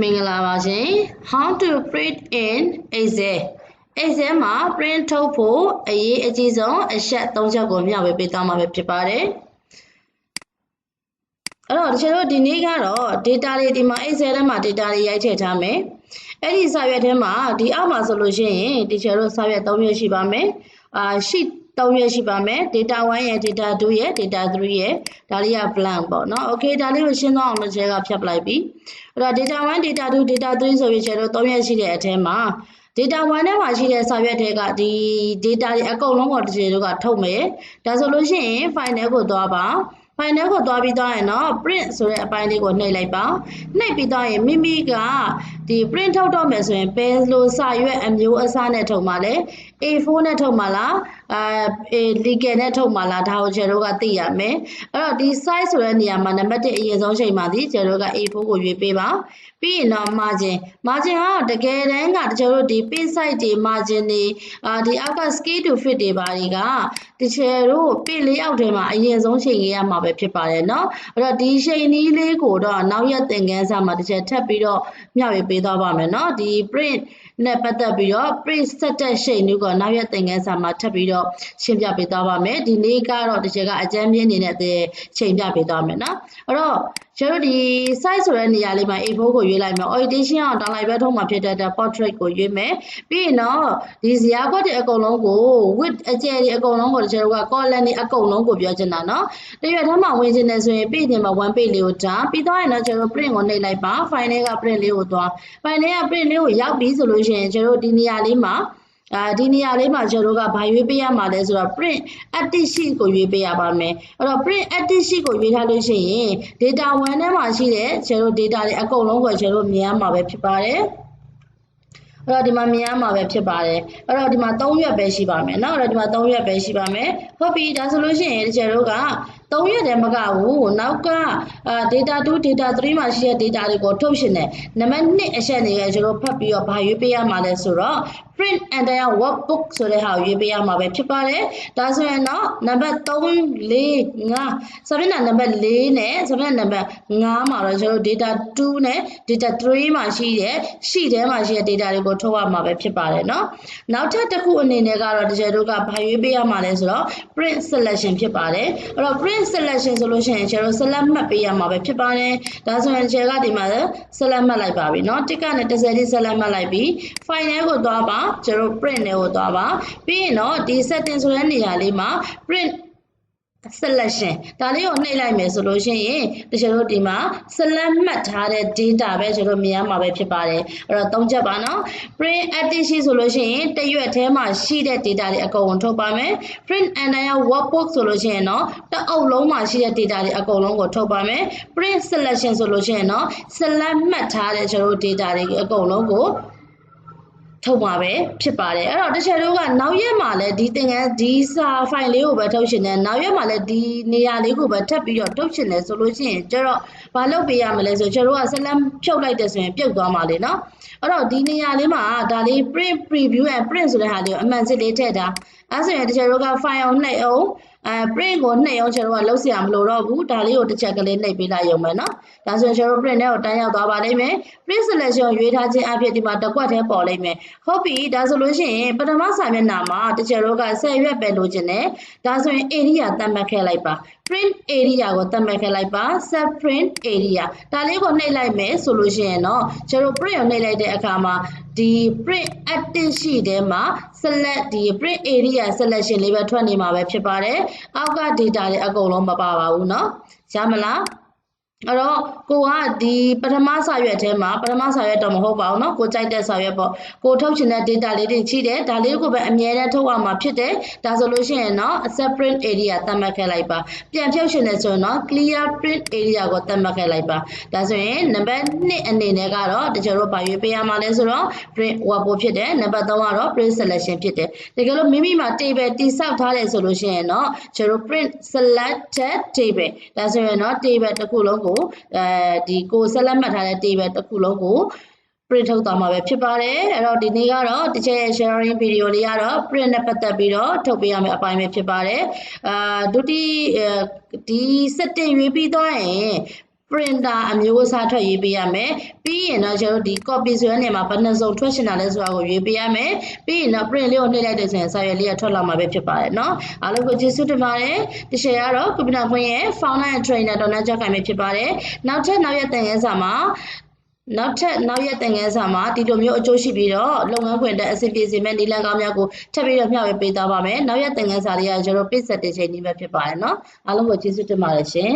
မင်္ဂလာပါရှင် how to print in excel excel မှာ print ထုတ်ဖို့အရေးအကြီးဆုံးအချက်၃ချက်ကိုမျှဝေပေးသွားမှာဖြစ်ပါတယ်အဲ့တော့တချို့တို့ဒီနေ့ကတော့ data တွေဒီမှာ excel ထဲမှာ data တွေရိုက်ထည့်ထားမယ်အဲ့ဒီစာရွက်ထဲမှာဒီအောက်မှာဆိုလို့ရှိရင်တချို့တို့စာရွက်၃မျိုးရှိပါမယ်အာ sheet ၃ရက်ရှိပါမယ် data 1ရဲ့ data 2ရဲ့ data 3ရဲ့ဒါလေးက blank ပေါ့နော် okay ဒါလေးကိုရှင်းသွားအောင်လို့ share ကဖြတ်ပလိုက်ပြီ အဲ့တော့ data 1 data 2 data 3ဆိုပြီးခြေတို့3ရွက်ရှိတဲ့အထဲမှာ data 1ထဲမှာရှိတဲ့စာရွက်တွေကဒီ data တွေအကုန်လုံးကိုတစ်ခြေတို့ကထုတ်မယ်ဒါဆိုလို့ရှိရင် file ထဲကိုသွားပါ file ထဲကိုသွားပြီးသွားရင်တော့ print ဆိုတဲ့အပိုင်းလေးကိုနှိပ်လိုက်ပါနှိပ်ပြီးသွားရင်မိမိကဒီ print ထုတ်တော့မယ်ဆိုရင်ဘယ်လိုစာရွက်အမျိုးအစားနဲ့ထုတ်မှာလဲ A4 နဲ့ထုတ်မှာလားအဲ legal နဲ့ထုတ်မှာလားဒါကိုကျတို့ကသိရမယ်အဲ့တော့ဒီ size ဆိုတဲ့နေရာမှာနံပါတ်1အရင်ဆုံးချိန်မှာဒီကျတို့က A4 ကိုရွေးပေးပါပြီးရင်တော့ margin margin ကတကယ်တမ်းကကျတို့ဒီ page size တွေ margin တွေအာဒီအောက်က scale to fit တွေပါတွေကတချေတို့ page layout ထဲမှာအရင်ဆုံးချိန်ကြီးရမှာပဲဖြစ်ပါတယ်เนาะအဲ့တော့ဒီချိန်နည်းလေးကိုတော့နောက်ရက်သင်ခန်းစာမှာတချေထပ်ပြီးတော့မျှဝေပေးသွားပါမယ်เนาะဒီ print နဲ့ပတ်သက်ပြီးတော့ print set တဲ့ရှိန်မျိုးက နောက်ရက်သင်ခန်းစာမှာထပ်ပြီးတော့ရှင်းပြပေးသွားပါမယ်ဒီနေ့ကတော့တကယ်ကအကြမ်းပြင်းနေတဲ့ချိန်ပြပေးသွားမယ်နော်အဲ့တော့ကျွန်တော်ဒီ size ဆိုတဲ့နေရာလေးမှာ A4 ကိုရွေးလိုက်မယ် orientation အောင်တောင်းလိုက်ပဲထုံးမှာဖြစ်တဲ့ portrait ကိုရွေးမယ်ပြီးရင်တော့ဒီဇာတ်ကွက်တွေအကုန်လုံးကို width အကျယ်တွေအကုန်လုံးကိုကျွန်တော်က column တွေအကုန်လုံးကိုပြောချင်တာနော်တရွက်ထမ်းမှာဝင်ချင်တယ်ဆိုရင် page တွေမှာ one page လေးကိုထားပြီးတော့ရင်တော့ကျွန်တော် print ကိုနှိပ်လိုက်ပါ file လေးက print လေးကိုသွား file လေးက print လေးကိုရောက်ပြီဆိုလို့ရှိရင်ကျွန်တော်ဒီနေရာလေးမှာ အာဒီနေရာလေးမှာကျွန်တော်တို့ကဘာရွေးပေးရမှာလဲဆိုတော့ print active sheet ကိုရွေးပေးရပါမယ်အဲ့တော့ print active sheet ကိုရွေးထားလို့ရှိရင် data 1ထဲမှာရှိတဲ့ကျွန်တော် data တွေအကုန်လုံးကိုကျွန်တော်မြင်ရမှာပဲဖြစ်ပါတယ်အဲ့တော့ဒီမှာမြင်ရမှာပဲဖြစ်ပါတယ်အဲ့တော့ဒီမှာ3ရွက်ပဲရှိပါမယ်เนาะအဲ့တော့ဒီမှာ3ရွက်ပဲရှိပါမယ်ဟုတ်ပြီဒါဆိုလို့ရှိရင်ကျွန်တော်တို့က 3ရက်တည်းမကဘူးနောက်ကအာ data 2 data 3မှာရှိတဲ့ data တွေကိုထုတ်ရှင်တယ်နံပါတ်1အချက်နေရကျွန်တော်ဖတ်ပြီးတော့ဘာရွေးပေးရမှာလဲဆိုတော့ print entire workbook ဆိုတဲ့ဟာကိုရွေးပေးရမှာပဲဖြစ်ပါတယ်ဒါဆိုရင်တော့နံပါတ်3 4 5စာမျက်နှာနံပါတ်4နဲ့စာမျက်နှာနံပါတ်5မှာတော့ကျွန်တော် data 2နဲ့ data 3မှာရှိတဲ့ sheet ထဲမှာရှိတဲ့ data တွေကိုထုတ်ရမှာပဲဖြစ်ပါတယ်เนาะနောက်ထပ်တစ်ခုအနေနဲ့ကတော့တကယ်တို့ကဘာရွေးပေးရမှာလဲဆိုတော့ print selection ဖြစ်ပါတယ်အဲ့တော့ print selection ဆိုလို့ရှိရင်ကျွန်တော် select မှတ်ပေးရမှာပဲဖြစ်ပါတယ်ဒါဆိုရင်ကျွန်တော်ကဒီမှာ select မှတ်လိုက်ပါပြီเนาะတစ်ကနဲ့30တိ select မှတ်လိုက်ပြီး file ထဲကိုသွားပါကျွန်တော် print ထဲကိုသွားပါပြီးရင်တော့ဒီ setting ဆိုတဲ့နေရာလေးမှာ print selection ဒါလေးကိုနှိပ်လိုက်မယ်ဆိုလို့ရှိရင်တချို့တို့ဒီမှာ select မှတ်ထားတဲ့ data ပဲကျွန်တော်မြင်ရမှာပဲဖြစ်ပါတယ်အဲ့တော့သုံးချက်ပါနော် print active sheet ဆိုလို့ရှိရင်တရွက်ထဲမှာရှိတဲ့ data တွေအကုန်ထုတ်ပါမယ် print entire workbook ဆိုလို့ရှိရင်တော့တအုပ်လုံးမှာရှိတဲ့ data တွေအကုန်လုံးကိုထုတ်ပါမယ် print selection ဆိုလို့ရှိရင်တော့ select မှတ်ထားတဲ့ကျွန်တော်တို့ data တွေအကုန်လုံးကို ထုတ်မှာပဲဖြစ်ပါတယ်အဲ့တော့တချို့တို့ကနောက်ရက်မှာလည်းဒီသင်္ကန်းဒီစာဖိုင်လေးကိုပဲထုတ်ရှင်တယ်နောက်ရက်မှာလည်းဒီနေရာလေးကိုပဲထပ်ပြီးတော့ထုတ်ရှင်တယ်ဆိုလို့ရှိရင်ကျတော့ဘာလုပ်ပေးရမလဲဆိုကျတို့ကဆက်လက်ဖြုတ်လိုက်တယ်ဆိုရင်ပြုတ်သွားမှာလေနော်အဲ့တော့ဒီနေရာလေးမှာဒါလေး print preview and print ဆိုတဲ့ဟာလေးကိုအမှန်စစ်လေးထည့်တာအဲ့ဆိုရင်တချို့တို့က file အောင်နှိပ်အောင် အဲ print ကိုနှိပ်အောင်ကျွန်တော်ကလုပ်เสียမလို့တော့ဘူးဒါလေးကိုတစ်ချက်ကလေးနှိပ်ပေးလိုက်ရုံပဲเนาะဒါဆိုရင်ကျွန်တော် print ထဲကိုတန်းရောက်သွားပါလိမ့်မယ် print selection ရွေးထားခြင်းအဖြစ်ဒီမှာတစ်ကွက်ထဲပေါ်လိမ့်မယ်ဟုတ်ပြီဒါဆိုလို့ရှိရင်ပထမစာမျက်နှာမှာတစ်ချက်တော့က10ရွက်ပဲလိုချင်တယ်ဒါဆိုရင် area သတ်မှတ်ခဲ့လိုက်ပါ print area ကိုသတ်မှတ်ခဲ့လိုက်ပါ set print area ဒါလေးကိုနှိပ်လိုက်မယ်ဆိုလို့ရှိရင်တော့ကျွန်တော် print ကိုနှိပ်လိုက်တဲ့အခါမှာဒီ print active ရှိတဲ့မှာ select ဒီ print area selection လေးပဲထွက်နေမှာပဲဖြစ်ပါတယ်အောက်က data တွေအကုန်လုံးမပါပါဘူးเนาะရမလား အဲ့တော့ကိုကဒီပထမစာရွက်ထဲမှာပထမစာရွက်တော့မဟုတ်ပါဘူးเนาะကိုကြိုက်တဲ့စာရွက်ပေါ့ကိုထုတ်ချင်တဲ့ data လေးတွေချိတယ်ဒါလေးကိုပဲအမြဲတမ်းထုတ်ရမှာဖြစ်တယ်ဒါဆိုလို့ရှိရင်เนาะ separate area သတ်မှတ်ခဲ့လိုက်ပါပြန်ဖြုတ်ချင်တယ်ဆိုရင်เนาะ clear print area ကိုသတ်မှတ်ခဲ့လိုက်ပါဒါဆိုရင်နံပါတ်2အနေနဲ့ကတော့တချို့တို့ဘာရွေးပေးရမှာလဲဆိုတော့ print workbook ဖြစ်တယ်နံပါတ်3ကတော့ print selection ဖြစ်တယ်တကယ်လို့မိမိမှာ table တိစောက်ထားတယ်ဆိုလို့ရှိရင်เนาะကျတို့ print selected table ဒါဆိုရင်เนาะ table တစ်ခုလုံးကို ိုကိုအဲဒီကိုဆက်လက်မှတ်ထားတဲ့ table တစ်ခုလုံးကို print ထုတ်သွားမှာပဲဖြစ်ပါတယ်အဲ့တော့ဒီနေ့ကတော့တစ်ချက် sharing video လေးကတော့ print နဲ့ပတ်သက်ပြီးတော့ထုတ်ပေးရမယ့်အပိုင်းပဲဖြစ်ပါတယ်အာဒုတိဒီ setting ရွေးပြီးသွားရင် printer အမျိုးအစားထွက်ရေးပေးရမယ်ပြီးရင်တော့ကျွန်တော်တို့ဒီ copy ဆိုတဲ့နေရာမှာဘယ်နှစုံထွက်ရှင်တာလဲဆိုတာကိုရွေးပေးရမယ်ပြီးရင်တော့ print လေးကိုနှိပ်လိုက်တဲ့ဆိုရင်စာရွက်လေးကထွက်လာမှာပဲဖြစ်ပါတယ်เนาะအားလုံးကိုကျေးဇူးတင်ပါတယ်တရှယ်ကတော့ကွန်ပျူတာဖွင့်ရဲ့ founder and trainer ဒေါ်နန်းကျောက်ခိုင်ပဲဖြစ်ပါတယ်နောက်ထပ်နောက်ရက်သင်ခန်းစာမှာနောက်ထပ်နောက်ရက်သင်ခန်းစာမှာဒီလိုမျိုးအကျိုးရှိပြီးတော့လုပ်ငန်းခွင်တဲ့အဆင်ပြေစေမဲ့နည်းလမ်းကောင်းများကိုထပ်ပြီးတော့မျှဝေပေးသွားပါမယ်နောက်ရက်သင်ခန်းစာလေးကကျွန်တော်ပြည့်စက်တဲ့ချိန်นี้ပဲဖြစ်ပါတယ်เนาะအားလုံးကိုကျေးဇူးတင်ပါတယ်ရှင်